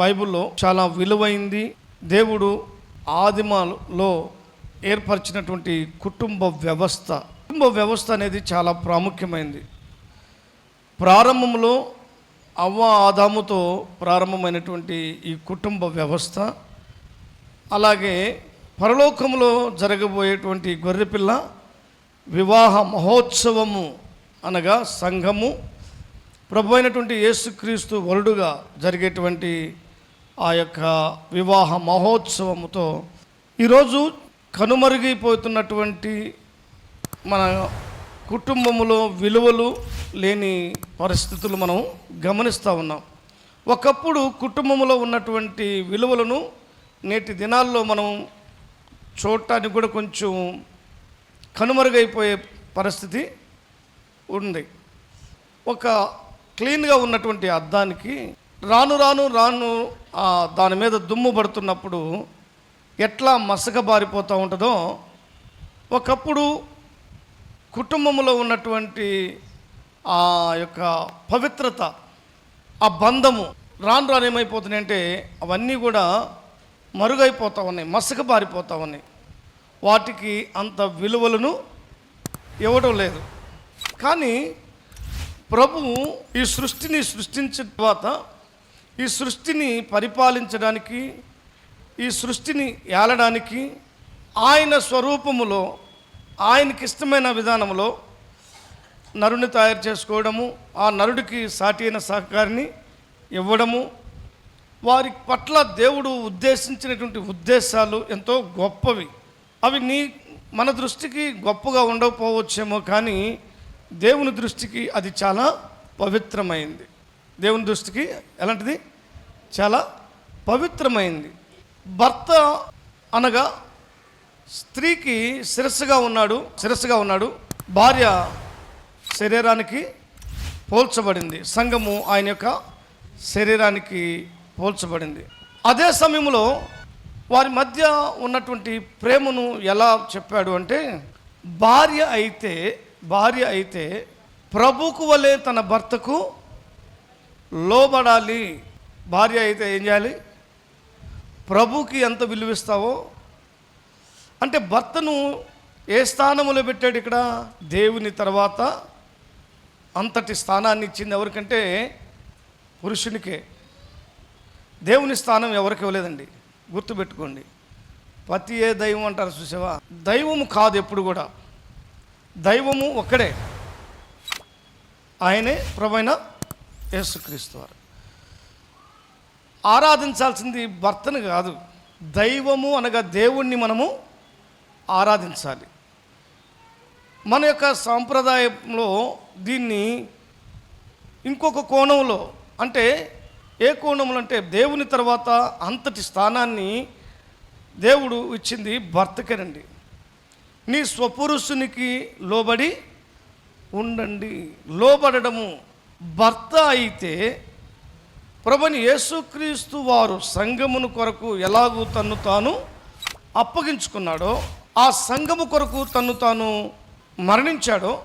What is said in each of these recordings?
బైబిల్లో చాలా విలువైంది. దేవుడు ఆదిమలో ఏర్పరిచినటువంటి కుటుంబ వ్యవస్థ. కుటుంబ వ్యవస్థ అనేది చాలా ప్రాముఖ్యమైనది ప్రారంభంలో అవ్వ ఆదాముతో ప్రారంభమైనటువంటి ఈ కుటుంబ వ్యవస్థ. అలాగే పరలోకంలో జరగబోయేటువంటి గొర్రెపిల్ల వివాహ మహోత్సవము అనగా సంఘము. ప్రభు అయినటువంటి యేసుక్రీస్తు వరుడుగా జరిగేటువంటి ఆ యొక్క వివాహ మహోత్సవముతో ఈరోజు కనుమరుగైపోతున్నటువంటి మన కుటుంబములో విలువలు లేని పరిస్థితులు మనం గమనిస్తూ ఉన్నాం. ఒకప్పుడు కుటుంబంలో ఉన్నటువంటి విలువలను నేటి దినాల్లో మనం చూడటానికి కూడా కొంచెం కనుమరుగైపోయే పరిస్థితి ఉంది. ఒక క్లీన్గా ఉన్నటువంటి అద్దానికి రాను రాను రాను దాని మీద దుమ్ము పడుతున్నప్పుడు ఎట్లా మసకబారిపోతూ ఉంటుందో ఒకప్పుడు కుటుంబంలో ఉన్నటువంటి ఆ యొక్క పవిత్రత ఆ బంధము రాను రాను ఏమైపోతున్నాయి అంటే అవన్నీ కూడా మరుగైపోతూ ఉన్నాయి మసక బారిపోతూ ఉన్నాయి. వాటికి అంత విలువలను ఇవ్వడం లేదు. కానీ ప్రభువు ఈ సృష్టిని సృష్టించిన తర్వాత ఈ సృష్టిని పరిపాలించడానికి ఈ సృష్టిని ఏలడానికి ఆయన స్వరూపములో ఆయనకి ఇష్టమైన విధానంలో నరుని తయారు చేసుకోవడము ఆ నరుడికి సాటి అయిన సహకారిని ఇవ్వడము వారి పట్ల దేవుడు ఉద్దేశించినటువంటి ఉద్దేశాలు ఎంతో గొప్పవి. అవి నీ మన దృష్టికి గొప్పగా ఉండకపోవచ్చేమో కానీ దేవుని దృష్టికి అది చాలా పవిత్రమైంది. దేవుని దృష్టికి ఎలాంటిది? చాలా పవిత్రమైంది. భర్త అనగా స్త్రీకి శిరస్సుగా ఉన్నాడు శిరస్సుగా ఉన్నాడు. భార్య శరీరానికి పోల్చబడింది. సంఘము ఆయన యొక్క శరీరానికి పోల్చబడింది. అదే సమయంలో వారి మధ్య ఉన్నటువంటి ప్రేమను ఎలా చెప్పాడు అంటే భార్య అయితే భార్య అయితే ప్రభుకు వలె తన భర్తకు లోబడాలి. భార్య అయితే ఏం చేయాలి? ప్రభుకి ఎంత విలువిస్తావో అంటే భర్తను ఏ స్థానములో పెట్టాడు ఇక్కడ? దేవుని తర్వాత అంతటి స్థానాన్ని ఇచ్చింది ఎవరికంటే? పురుషునికే. దేవుని స్థానం ఎవరికి ఇవ్వలేదండి. గుర్తుపెట్టుకోండి. పతి ఏ దైవం అంటారు చూసావా? దైవము కాదు ఎప్పుడు కూడా. దైవము ఒక్కడే. ఆయనే ప్రభైన యేసుక్రీస్తు వారు. ఆరాధించాల్సింది భర్తను కాదు దైవము అనగా దేవుణ్ణి మనము ఆరాధించాలి. మన యొక్క సాంప్రదాయంలో దీన్ని ఇంకొక కోణంలో అంటే ఏ కోణంలో అంటే దేవుని తర్వాత అంతటి స్థానాన్ని దేవుడు ఇచ్చింది భర్తకేనండి. నీ స్వపురుషునికి లోబడి ఉండండి. లోబడము భర్త అయితే ప్రభుని యేసుక్రీస్తు వారు సంఘమును కొరకు ఎలాగూ తన్ను తాను అప్పగించుకున్నాడో ఆ సంఘము కొరకు తన్ను తాను మరణించాడో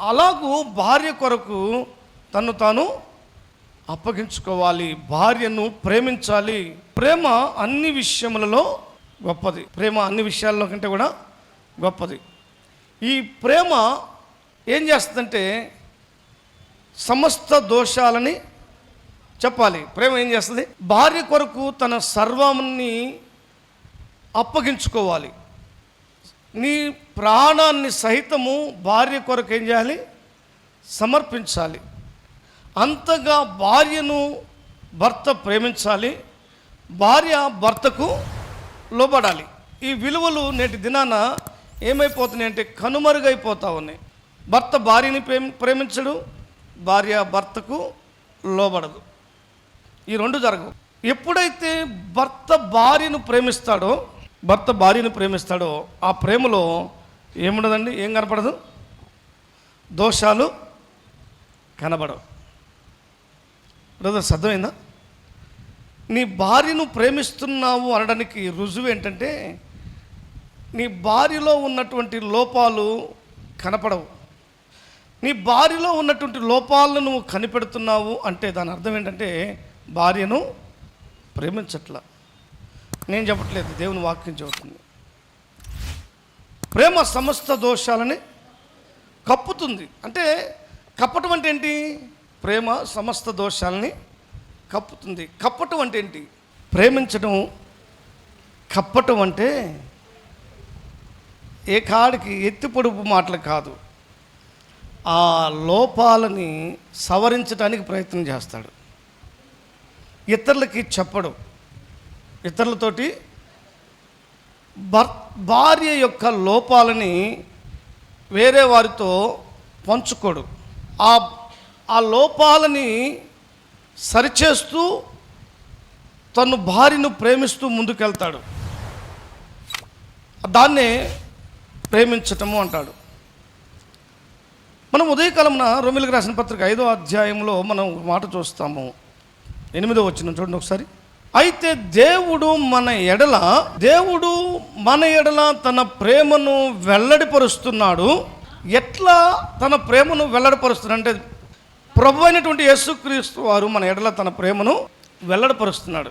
అలాగూ భార్య కొరకు తన్ను తాను అప్పగించుకోవాలి భార్యను ప్రేమించాలి. ప్రేమ అన్ని విషయములలో గొప్పది. ప్రేమ అన్ని విషయాల్లో కంటే కూడా గొప్పది. ఈ ప్రేమ ఏం చేస్తుందంటే సమస్త దోషాలని చెప్పాలి. ప్రేమ ఏం చేస్తుంది? భార్య కొరకు తన సర్వాన్ని అప్పగించుకోవాలి. నీ ప్రాణాన్ని సహితము భార్య కొరకు ఏం చేయాలి? సమర్పించాలి. అంతగా భార్యను భర్త ప్రేమించాలి. భార్య భర్తకు లోబడాలి. ఈ విలువలు నేటి దినాన ఏమైపోతున్నాయి అంటే కనుమరుగైపోతా ఉన్నాయి. భర్త భార్యని ప్రేమ ప్రేమించడు భార్య భర్తకు లోబడదు. ఈ రెండు జరగవు. ఎప్పుడైతే భర్త భార్యను ప్రేమిస్తాడో భర్త భార్యను ప్రేమిస్తాడో ఆ ప్రేమలో ఏముండదండి? ఏం కనపడదు? దోషాలు కనబడవు. బ్రదర్స్ అర్థమైందా? నీ భార్యను ప్రేమిస్తున్నావు అనడానికి రుజువు ఏంటంటే నీ భార్యలో ఉన్నటువంటి లోపాలు కనపడవు. నీ భార్యలో ఉన్నటువంటి లోపాలను నువ్వు కనిపెడుతున్నావు అంటే దాని అర్థం ఏంటంటే భార్యను ప్రేమించట్లా. నేను చెప్పట్లేదు దేవుని వాక్యం చెబుతుంది. ప్రేమ సమస్త దోషాలని కప్పుతుంది. అంటే కప్పటం అంటే ఏంటి? ప్రేమ సమస్త దోషాలని కప్పుతుంది. కప్పటం అంటే ఏంటి? ప్రేమించడం కప్పటం అంటే ఏ కాడికి ఎత్తి పొడుపు మాటలు కాదు. ఆ లోపాలని సవరించడానికి ప్రయత్నం చేస్తాడు. ఇతరులకి చెప్పడు. ఇతరులతోటి భర్ భార్య యొక్క లోపాలని వేరే వారితో పంచుకోడు. ఆ ఆ లోపాలని సరిచేస్తూ తను భార్యను ప్రేమిస్తూ ముందుకెళ్తాడు. దాన్నే ప్రేమించటము అంటాడు. మనం ఉదయకాలమున రొమిలకు రాసిన పత్రిక ఐదో అధ్యాయంలో మనం ఒక మాట చూస్తాము. ఎనిమిదో వచ్చిన చూడండి ఒకసారి. అయితే దేవుడు మన ఎడల దేవుడు మన ఎడల తన ప్రేమను వెల్లడిపరుస్తున్నాడు. ఎట్లా తన ప్రేమను వెల్లడిపరుస్తున్నాడు అంటే ప్రభు అయినటువంటి యేసుక్రీస్తు వారు మన ఎడల తన ప్రేమను వెల్లడిపరుస్తున్నాడు.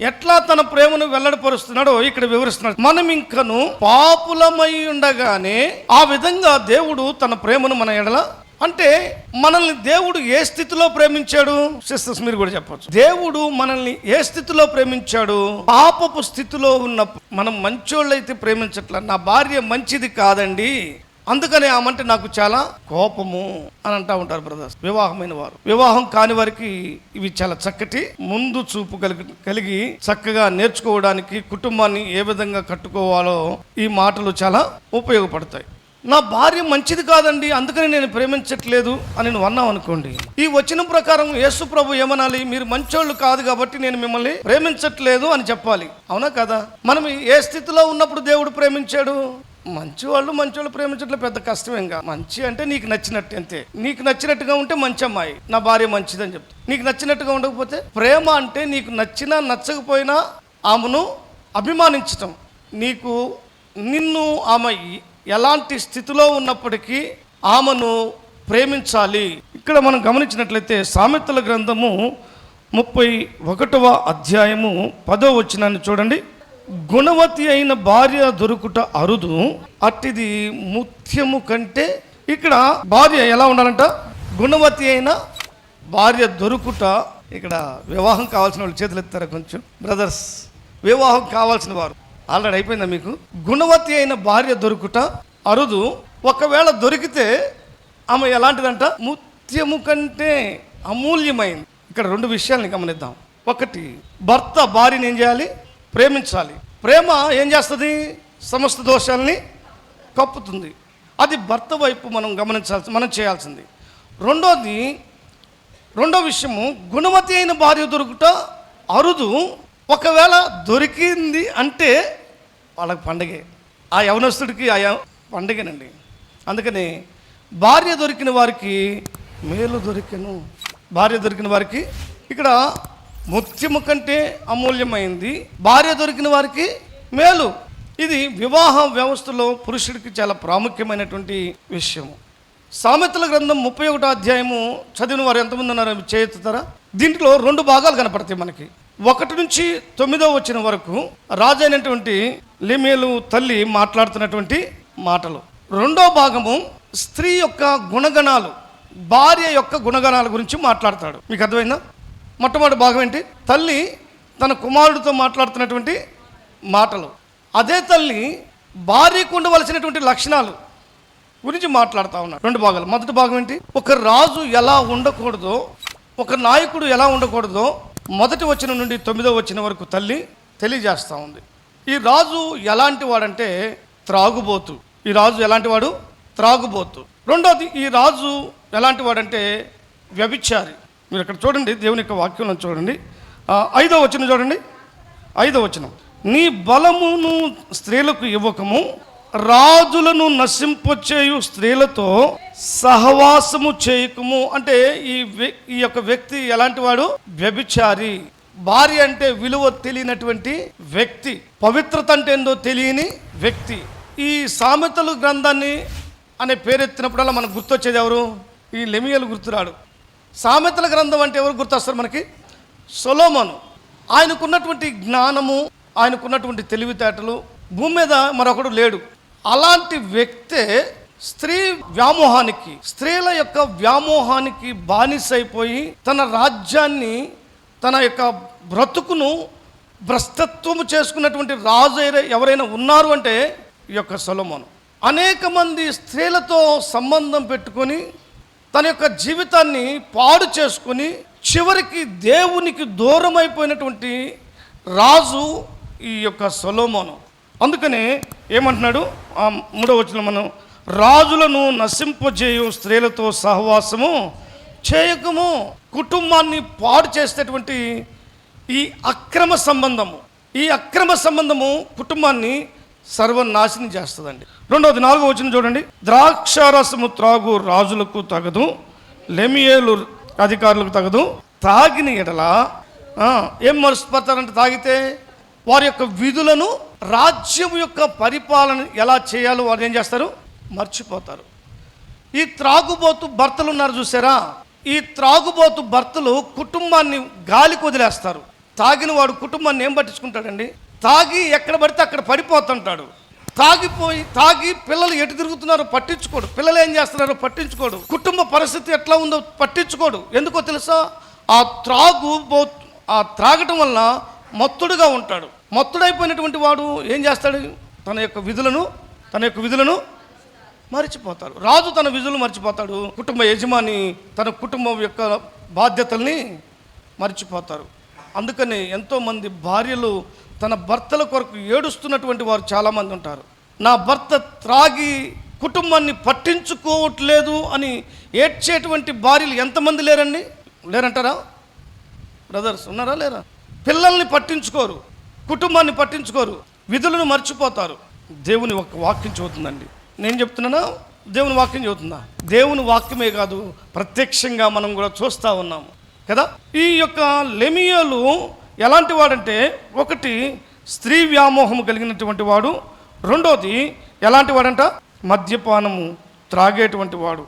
ఎట్లా తన ప్రేమను వెల్లడిపరుస్తున్నాడో ఇక్కడ వివరిస్తున్నాడు. మనం ఇంకను పాపులమై ఉండగానే ఆ విధంగా దేవుడు తన ప్రేమను మన ఎడల అంటే మనల్ని దేవుడు ఏ స్థితిలో ప్రేమించాడు? సిస్టర్స్ మీరు కూడా చెప్పచ్చు. దేవుడు మనల్ని ఏ స్థితిలో ప్రేమించాడు? పాపపు స్థితిలో ఉన్న మనం మంచోళ్ళైతే ప్రేమించట్ల. నా భార్య మంచిది కాదండి. అందుకని ఆమంటే నాకు చాలా కోపము అని అంటా ఉంటారు బ్రదర్స్. వివాహమైన వారు. వివాహం కాని వారికి ఇవి చాలా చక్కటి ముందు చూపు కలిగి కలిగి చక్కగా నేర్చుకోవడానికి కుటుంబాన్ని ఏ విధంగా కట్టుకోవాలో ఈ మాటలు చాలా ఉపయోగపడతాయి. నా భార్య మంచిది కాదండి అందుకని నేను ప్రేమించట్లేదు అని నువ్వు అన్నావు అనుకోండి. ఈ వచ్చిన ప్రకారం యేసు ప్రభు ఏమనాలి? మీరు మంచోళ్ళు కాదు కాబట్టి నేను మిమ్మల్ని ప్రేమించట్లేదు అని చెప్పాలి. అవునా కదా? మనం ఏ స్థితిలో ఉన్నప్పుడు దేవుడు ప్రేమించాడు? మంచి వాళ్ళు మంచి వాళ్ళు ప్రేమించట్లే పెద్ద కష్టమేం కాదు మంచి అంటే నీకు నచ్చినట్టు అంతే. నీకు నచ్చినట్టుగా ఉంటే మంచి అమ్మాయి. నా భార్య మంచిదని చెప్తా. నీకు నచ్చినట్టుగా ఉండకపోతే ప్రేమ అంటే నీకు నచ్చినా నచ్చకపోయినా ఆమెను అభిమానించటం. నీకు నిన్ను ఆమె ఎలాంటి స్థితిలో ఉన్నప్పటికీ ఆమెను ప్రేమించాలి. ఇక్కడ మనం గమనించినట్లయితే సామెతల గ్రంథము ముప్పై ఒకటవ అధ్యాయము పదో వచ్చినాన్ని చూడండి. గుణవతి అయిన భార్య దొరుకుట అరుదు. అట్టిది ముత్యము కంటే ఇక్కడ భార్య ఎలా ఉండాలంట? గుణవతి అయిన భార్య దొరుకుట. ఇక్కడ వివాహం కావాల్సిన వాళ్ళు చేతులు ఎత్తారా కొంచెం? బ్రదర్స్ వివాహం కావాల్సిన వారు. ఆల్రెడీ అయిపోయిందా మీకు? గుణవతి అయిన భార్య దొరుకుట అరుదు. ఒకవేళ దొరికితే ఆమె ఎలాంటిదంట? ముత్యము కంటే అమూల్యమైంది. ఇక్కడ రెండు విషయాల్ని గమనిద్దాం. ఒకటి భర్త భార్యని ఏం చేయాలి? ప్రేమించాలి. ప్రేమ ఏం చేస్తుంది? సమస్త దోషాలని కప్పుతుంది. అది భర్త వైపు మనం గమనించాల్సి మనం చేయాల్సింది. రెండోది రెండో విషయము గుణవతి అయిన భార్య దొరుకుట అరుదు. ఒకవేళ దొరికింది అంటే వాళ్ళకి పండగే. ఆ యవనస్తుడికి ఆ యవ- పండగేనండి. అందుకని భార్య దొరికిన వారికి మేలు దొరికెను. భార్య దొరికిన వారికి ఇక్కడ ముత్యము కంటే అమూల్యమైంది. భార్య దొరికిన వారికి మేలు. ఇది వివాహ వ్యవస్థలో పురుషుడికి చాలా ప్రాముఖ్యమైనటువంటి విషయము. సామెతల గ్రంథం ముప్పై ఒకటో అధ్యాయము చదివిన వారు ఎంతమంది ఉన్నారు చేతుతారా? దీంట్లో రెండు భాగాలు కనపడతాయి మనకి. ఒకటి నుంచి తొమ్మిదో వచ్చిన వరకు రాజైనటువంటి అయినటువంటి లిమేలు తల్లి మాట్లాడుతున్నటువంటి మాటలు. రెండో భాగము స్త్రీ యొక్క గుణగణాలు భార్య యొక్క గుణగణాల గురించి మాట్లాడతాడు. మీకు అర్థమైందా? మొట్టమొదటి భాగం ఏంటి? తల్లి తన కుమారుడితో మాట్లాడుతున్నటువంటి మాటలు. అదే తల్లి భార్యకు ఉండవలసినటువంటి లక్షణాలు గురించి మాట్లాడుతూ ఉన్నాడు. రెండు భాగాలు. మొదటి భాగం ఏంటి? ఒక రాజు ఎలా ఉండకూడదో ఒక నాయకుడు ఎలా ఉండకూడదో మొదటి వచ్చిన నుండి తొమ్మిదో వచ్చిన వరకు తల్లి తెలియజేస్తూ ఉంది. ఈ రాజు ఎలాంటి వాడంటే త్రాగుబోతు. ఈ రాజు ఎలాంటి వాడు? త్రాగుబోతు. రెండోది ఈ రాజు ఎలాంటి వాడంటే వ్యభిచారి. మీరు ఇక్కడ చూడండి దేవుని యొక్క వాక్యంలో చూడండి. ఐదో వచనం చూడండి. ఐదో వచనం. నీ బలమును స్త్రీలకు ఇవ్వకము రాజులను నశింపచేయు స్త్రీలతో సహవాసము చేయకము. అంటే ఈ ఈ యొక్క వ్యక్తి ఎలాంటి వాడు? వ్యభిచారి. భార్య అంటే విలువ తెలియనటువంటి వ్యక్తి. పవిత్రత అంటే ఏందో తెలియని వ్యక్తి. ఈ సామెతలు గ్రంథాన్ని అనే పేరెత్తినప్పుడల్లా మనకు గుర్తొచ్చేది ఎవరు? ఈ లెమియలు గుర్తురాడు. సామెతల గ్రంథం అంటే ఎవరు గుర్తొస్తారు మనకి? సొలోమను. ఆయనకున్నటువంటి జ్ఞానము ఆయనకున్నటువంటి తెలివితేటలు భూమి మీద మరొకడు లేడు. అలాంటి వ్యక్తే స్త్రీ వ్యామోహానికి స్త్రీల యొక్క వ్యామోహానికి బానిసైపోయి తన రాజ్యాన్ని తన యొక్క బ్రతుకును భ్రష్టత్వము చేసుకున్నటువంటి రాజు ఎవరైనా ఉన్నారు అంటే ఈ యొక్క సొలమోను. అనేక మంది స్త్రీలతో సంబంధం పెట్టుకొని తన యొక్క జీవితాన్ని పాడు చేసుకొని చివరికి దేవునికి దూరం అయిపోయినటువంటి రాజు ఈ యొక్క సొలోమోను. అందుకనే ఏమంటున్నాడు? ఆ మూడో వచ్చిన మనం రాజులను నశింపజేయు స్త్రీలతో సహవాసము చేయకము. కుటుంబాన్ని పాడు చేసేటటువంటి ఈ అక్రమ సంబంధము ఈ అక్రమ సంబంధము కుటుంబాన్ని సర్వనాశనం చేస్తుందండి. రెండవది నాలుగో వచ్చిన చూడండి. ద్రాక్షారసము త్రాగు రాజులకు తగదు లెమియేలు అధికారులకు తగదు. తాగిన ఎడల ఏం మరుసుపడతారంటే తాగితే వారి యొక్క విధులను రాజ్యం యొక్క పరిపాలన ఎలా చేయాలో వారు ఏం చేస్తారు? మర్చిపోతారు. ఈ త్రాగుబోతు భర్తలు ఉన్నారు చూసారా? ఈ త్రాగుబోతు భర్తలు కుటుంబాన్ని గాలికి వదిలేస్తారు. తాగిన వాడు కుటుంబాన్ని ఏం పట్టించుకుంటాడండి? తాగి ఎక్కడ పడితే అక్కడ పడిపోతుంటాడు. తాగిపోయి తాగి పిల్లలు ఎటు తిరుగుతున్నారో పట్టించుకోడు. పిల్లలు ఏం చేస్తున్నారో పట్టించుకోడు. కుటుంబ పరిస్థితి ఎట్లా ఉందో పట్టించుకోడు. ఎందుకో తెలుసా? ఆ త్రాగు ఆ త్రాగటం వలన మత్తుడుగా ఉంటాడు. మత్తుడైపోయినటువంటి వాడు ఏం చేస్తాడు? తన యొక్క విధులను తన యొక్క విధులను మర్చిపోతాడు. రాజు తన విధులు మర్చిపోతాడు. కుటుంబ యజమాని తన కుటుంబం యొక్క బాధ్యతల్ని మర్చిపోతారు. అందుకని ఎంతోమంది భార్యలు తన భర్తల కొరకు ఏడుస్తున్నటువంటి వారు చాలామంది ఉంటారు. నా భర్త త్రాగి కుటుంబాన్ని పట్టించుకోవట్లేదు అని ఏడ్చేటువంటి భార్యలు ఎంతమంది లేరండి? లేరంటారా? బ్రదర్స్ ఉన్నారా? లేరా? పిల్లల్ని పట్టించుకోరు కుటుంబాన్ని పట్టించుకోరు విధులను మర్చిపోతారు. దేవుని ఒక వాక్యం చదువుతుందండి నేను చెప్తున్నానా? దేవుని వాక్యం చదువుతుందా దేవుని వాక్యమే కాదు ప్రత్యక్షంగా మనం కూడా చూస్తూ ఉన్నాము. కదా? ఈ యొక్క లెమియోలు ఎలాంటి వాడంటే ఒకటి స్త్రీ వ్యామోహము కలిగినటువంటి వాడు రెండోది ఎలాంటి వాడంట? మద్యపానము త్రాగేటువంటి వాడు.